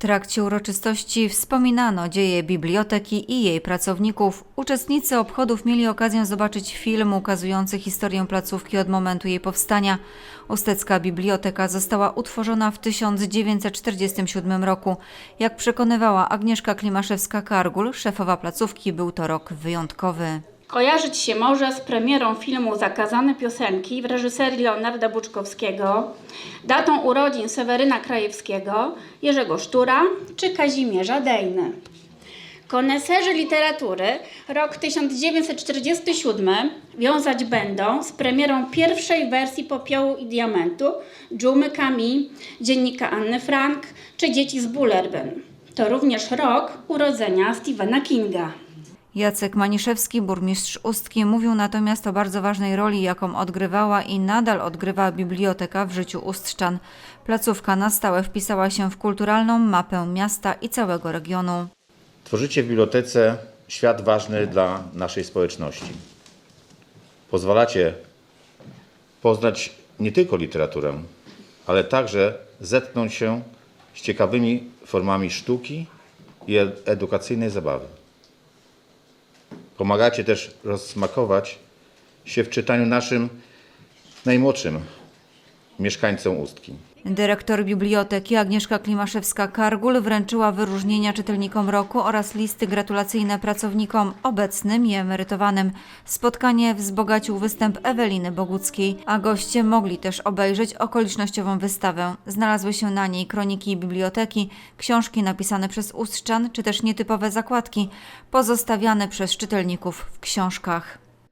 trakcie uroczystości wspominano dzieje biblioteki i jej pracowników. Uczestnicy obchodów mieli okazję zobaczyć film ukazujący historię placówki od momentu jej powstania. Ustecka Biblioteka została utworzona w 1947 roku. Jak przekonywała Agnieszka Klimaszewska-Kargul, szefowa placówki, był to rok wyjątkowy. Kojarzyć się może z premierą filmu Zakazane piosenki w reżyserii Leonarda Buczkowskiego, datą urodzin Seweryna Krajewskiego, Jerzego Sztura czy Kazimierza Dejny. Koneserzy literatury rok 1947 wiązać będą z premierą pierwszej wersji Popiołu i Diamentu, Dżumy Camille, Dziennika Anny Frank czy Dzieci z Bullerbyn. To również rok urodzenia Stephena Kinga. Jacek Maniszewski, burmistrz Ustki, mówił natomiast o bardzo ważnej roli, jaką odgrywała i nadal odgrywa biblioteka w życiu Ustrzan. Placówka na stałe wpisała się w kulturalną mapę miasta i całego regionu. Tworzycie w bibliotece świat ważny dla naszej społeczności. Pozwalacie poznać nie tylko literaturę, ale także zetknąć się z ciekawymi formami sztuki i ed- edukacyjnej zabawy. Pomagacie też rozsmakować się w czytaniu naszym najmłodszym mieszkańcom Ustki. Dyrektor biblioteki Agnieszka Klimaszewska-Kargul wręczyła wyróżnienia czytelnikom roku oraz listy gratulacyjne pracownikom obecnym i emerytowanym. Spotkanie wzbogacił występ Eweliny Boguckiej, a goście mogli też obejrzeć okolicznościową wystawę. Znalazły się na niej kroniki biblioteki, książki napisane przez Ustrzan, czy też nietypowe zakładki pozostawiane przez czytelników w książkach.